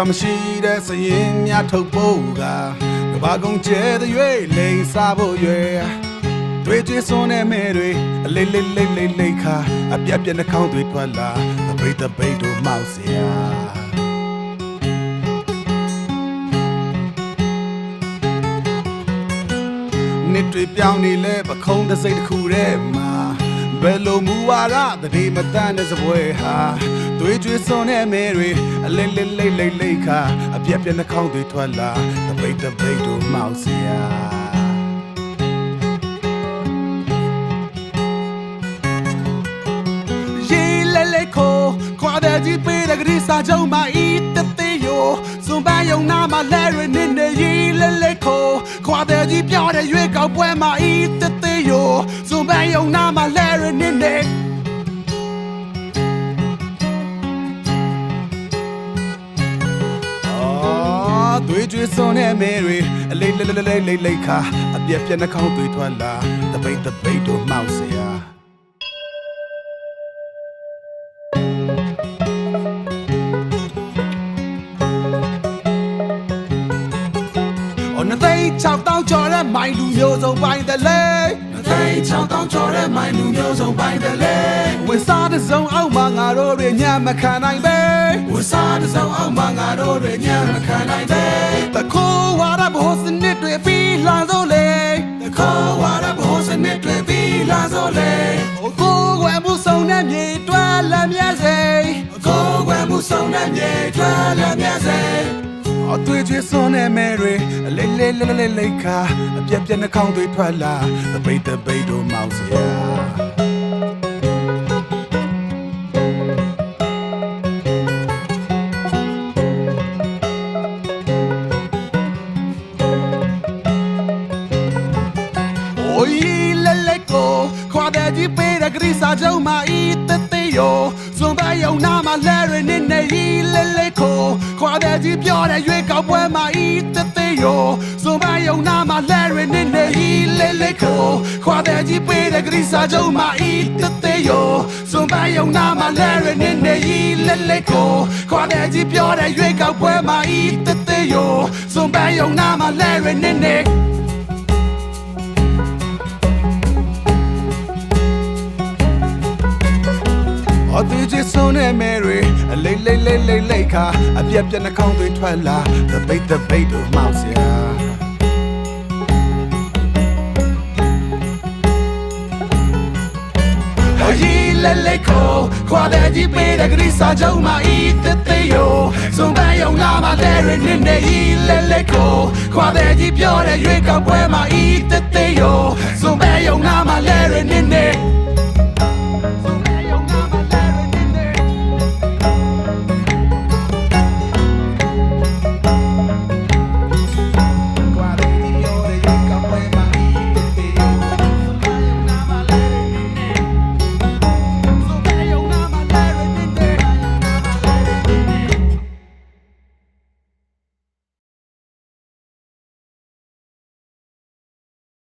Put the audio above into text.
ခါမရှိတဲ့စရင်များထုတ်ဖို့ကကဘာကုန်ကျဲတဲ့၍လိန်စားဖို့ရွယ်တွေ့ချင်းစွန်းတဲ့မဲတွေအလေးလေးလေးလေးလေးခါအပြက်ပြက်နှာခေါင်းတွေထွက်လာအပိတ်တပိတ်တို့မောက်စရာနှစ်တွေပြောင်းနေလဲပခုံးတစ်စိတ်တစ်ခုထဲမှာဘယ်လိုမူဝါဒတတိမတန်တဲ့စပွဲဟာ သွေးကြွေးစွန်တဲ့မဲတွေအလိမ့်လိမ့်လိမ့်လိမ့်လိမ့်ခါအပြက်ပြက်နှာခေါင်းတွေထွက်လာတပိတ်တပိတ်တို့မှောက်စရာခွာတဲ့ကြီးပေးတဲ့ကလေးစာချုပ်မှာဤတသိယောစွန်ပန်းယုံနာမှာလဲရနေနေရေးလဲလဲခိုခွာတဲ့ကြီးပြောတဲ့ရွေးကောက်ပွဲမှာဤတသိယောစွန်ပန်းယုံနာမှာလဲ သွေးကြွေးစွန်းတဲ့မဲတွေအလေးလေးလေးလေးလေးလေးခါအပြက်ပြက်နှာခေါင်းသွေးထွက်လာတပိတ်တပိတ်တို့မှောက်စရာသိန်း6တောင်းကျော်တဲ့မိုင်လူမျိုးစုံပိုင်းတလေသိန်း6တောင်းကျော်တဲ့မိုင်လူမျိုးစုံပိုင်းတလေဝစ်စား တစ်စုံအောက်မှာငါတို့တွေညမခံနိုင်ပဲဝစားတစ်စုံအောက်မှာငါတို့တွေညမခံနိုင်ပဲတခိုးဝါရဘိုးစနစ်တွေပြီးလှန်စို့လေတခိုးဝါရဘိုးစနစ်တွေပြီးလှန်စို့လေကိုကိုဝဲမှုစုံနဲ့မြေတွဲလက်မြဲစေကိုကိုဝဲမှုစုံနဲ့မြေတွဲလက်မြဲစေအသွေးကျွေးစွန်းတဲ့မဲတွေအလေးလေးလေးလေးလေးခါအပြက်ပြက်နှာခေါင်းတွေထွက်လာတပိတ်တပိတ်တို့မောက်စရာ ကြီးပေးတဲ့ဂရိစာချုပ်မှာဤတသေးယောစွန်သားယုံနာမှာလဲရနေနေဤလဲလဲကိုခွာတဲ့ကြီးပြောတဲ့ရွေးကောက်ပွဲမှာဤတသေးယောစွန်သားယုံနာမှာလဲရနေနေဤလဲလဲကိုခွာတဲ့ကြီးပေးတဲ့ဂရိစာချုပ်မှာဤတသေးယောစွန်သားယုံနာမှာလဲရနေနေဤလဲလဲကိုခွာတဲ့ကြီးပြောတဲ့ရွေးကောက်ပွဲမှာဤတသေးယောစွန်သားယုံနာမှာလဲရနေနေ အသေးချဆုံးတဲ့မဲတွေအလေးလေးလေးလေးလေးခါအပြက်ပြက်နှာခေါင်းတွေထွက်လာတပိတ်တပိတ်တို့မောက်စရာအကြီးလေးလေးကိုခွာတဲ့ကြီးပေးတဲ့ဂရိစာချုပ်မှာဤတသေးယောစုံပန်းယုံလာမှာတဲ့ရနေနေဤလေးလေးကိုခွာတဲ့ကြီးပြောတဲ့ရွေးကောက်ပွဲမှာဤတသေးယောစုံပန်းယုံလာ